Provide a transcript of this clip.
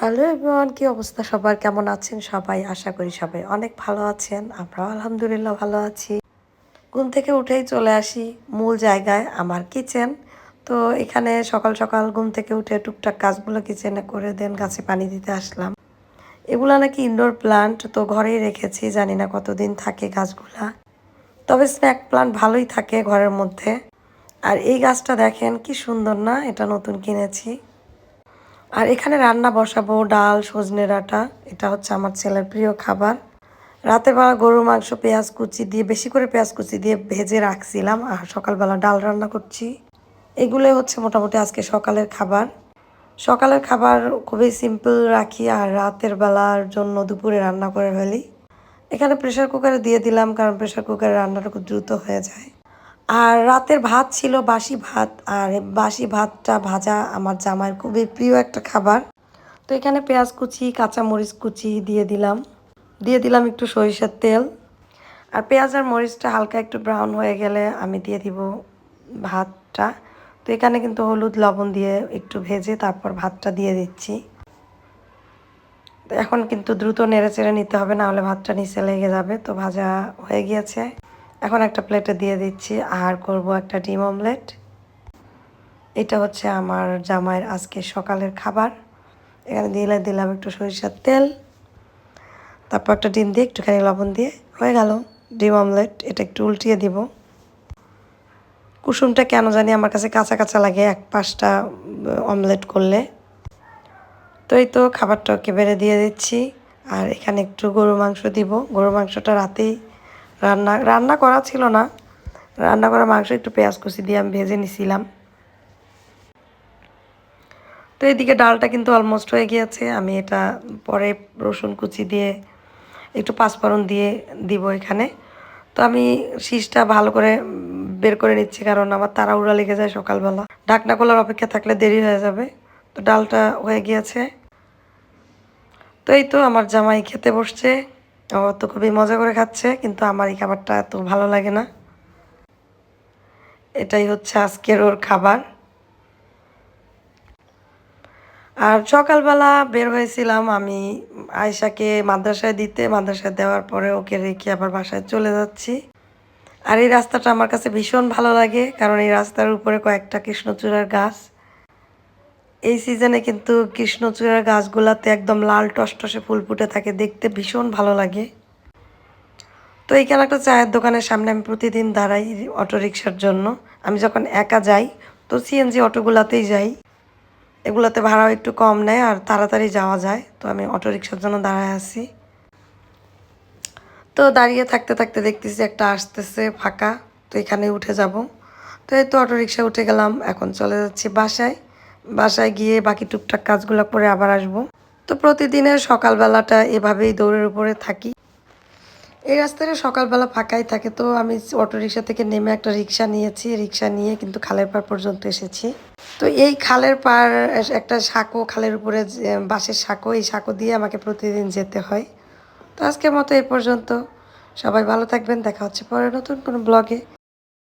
Hello everyone, কি অবস্থা? সবার কেমন আছেন সবাই? আশা করি সবাই অনেক ভালো আছেন। আমরাও আলহামদুলিল্লাহ ভালো আছি। ঘুম থেকে উঠেই চলে আসি মূল জায়গায়, আমার কিচেন। তো এখানে সকাল সকাল ঘুম থেকে উঠে টুকটাক কাজগুলো কিচেনে করে দেন, গাছে পানি দিতে আসলাম। এগুলা নাকি ইনডোর প্লান্ট তো ঘরেই রেখেছি, জানি না কতদিন থাকে গাছগুলা। তবে স্ন্যাক প্লান্ট ভালোই থাকে ঘরের মধ্যে। আর এই গাছটা দেখেন কি সুন্দর না, এটা নতুন কিনেছি। আর এখানে রান্না বসাবো, ডাল, সজনে ডাঁটা, এটা হচ্ছে আমার ছেলের প্রিয় খাবার। রাতের বেলা গরুর মাংস, পেঁয়াজ কুচি দিয়ে, বেশি করে পেঁয়াজ কুচি দিয়ে ভেজে রাখছিলাম, আর সকালবেলা ডাল রান্না করছি। এগুলোই হচ্ছে মোটামুটি আজকে সকালের খাবার। সকালের খাবার খুবই সিম্পল রাখি, আর রাতের বেলার জন্য দুপুরে রান্না করে ফেলি। এখানে প্রেশার কুকারে দিয়ে দিলাম, কারণ প্রেশার কুকারে রান্নাটা খুব দ্রুত হয়ে যায়। আর রাতের ভাত ছিল বাসি ভাত, আর বাসি ভাতটা ভাজা আমার জামাইয়ের খুবই প্রিয় একটা খাবার। তো এখানে পেঁয়াজ কুচি কাঁচা মরিচ কুচি দিয়ে দিলাম। দিয়ে দিলাম একটু সরিষার তেল। আর পেঁয়াজ আর মরিচটা হালকা একটু ব্রাউন হয়ে গেলে আমি দিয়ে দিব ভাতটা। তো এখানে কিন্তু হলুদ লবণ দিয়ে একটু ভেজে তারপর ভাতটা দিয়ে দিচ্ছি। এখন কিন্তু দ্রুত নেড়ে চেড়ে নিতে হবে, না হলে ভাতটা নিচে লেগে যাবে। তো ভাজা হয়ে গিয়েছে। এখন একটা প্লেটে দিয়ে দিচ্ছি। আর করব একটা ডিম অমলেট এটা হচ্ছে আমার জামাইয়ের আজকে সকালের খাবার। এখানে দিলে দিলাম একটু সরিষার তেল। তারপর একটা ডিম দিয়ে একটুখানি লবণ দিয়ে হয়ে গেল। ডিম অমলেট এটা একটু উল্টিয়ে দিব। কুসুমটা কেন জানি আমার কাছে কাঁচা কাঁচা লাগে, এক পাশটা অমলেট করলে। তো এই তো খাবারটা ওকে বেড়ে দিয়ে দিচ্ছি। আর এখানে একটু গরুর মাংস দিব। গরুর মাংসটা রাতেই রান্না রান্না করা ছিল না। রান্না করা মাংস, একটু পেঁয়াজ কুচি দিয়ে আমি ভেজে নিছিলাম। তো এদিকে ডালটা কিন্তু অলমোস্ট হয়ে গিয়েছে। আমি এটা পরে রসুন কুচি দিয়ে, একটু পাঁচফোড়ন দিয়ে দিব এখানে। তো আমি শীষটা ভালো করে বের করে নিচ্ছি, কারণ আমার তাড়াহুড়া লেগে যায় সকালবেলা। ঢাকনা খোলার অপেক্ষা থাকলে দেরি হয়ে যাবে। তো ডালটা হয়ে গিয়েছে। তো এই তো আমার জামাই খেতে বসছে। ও তো খুবই মজা করে খাচ্ছে, কিন্তু আমার এই খাবারটা এত ভালো লাগে না। এটাই হচ্ছে আজকের ওর খাবার। আর সকালবেলা বের হয়েছিলাম আমি আয়সাকে মাদ্রাসায় দিতে, মাদ্রাসায় দেওয়ার পরে ওকে রেখে আবার বাসায় চলে যাচ্ছি। আর এই রাস্তাটা আমার কাছে ভীষণ ভালো লাগে, কারণ এই রাস্তার উপরে কয়েকটা কৃষ্ণচূড়ার গাছ। এই সিজনে কিন্তু কৃষ্ণচূড়ার গাছগুলাতে একদম লাল টসটসে ফুল ফুটে থাকে, দেখতে ভীষণ ভালো লাগে। তো এইখানে একটা চায়ের দোকানের সামনে আমি প্রতিদিন দাঁড়াই অটো রিক্সার জন্য। আমি যখন একা যাই, তো সিএনজি অটোগুলাতেই যাই। এগুলোতে ভাড়াও একটু কম নেয় আর তাড়াতাড়ি যাওয়া যায়, তো আমি অটো রিক্সার জন্য দাঁড়ায় আছি। তো দাঁড়িয়ে থাকতে থাকতে দেখতেছি একটা আসতেছে ফাঁকা, তো এখানে উঠে যাব। তো এই তো অটো রিক্সা উঠে গেলাম, এখন চলে যাচ্ছি বাসায়। বাসায় গিয়ে বাকি টুকটাক কাজগুলো করে আবার আসব। তো প্রতিদিনের সকালবেলাটা এভাবেই দৌড়ের উপরে থাকি। এই রাস্তাটা সকালবেলা ফাঁকাই থাকে, তো আমি অটো রিক্সা থেকে নেমে একটা রিক্সা নিয়েছি। রিক্সা নিয়ে কিন্তু খালের পাড় পর্যন্ত এসেছি। তো এই খালের পাড়, একটা সাঁকো, খালের উপরে বাঁশের সাঁকো, এই সাঁকো দিয়ে আমাকে প্রতিদিন যেতে হয়। তো আজকের মতো এই পর্যন্ত। সবাই ভালো থাকবেন, দেখা হচ্ছে পরে নতুন কোনো ব্লগে।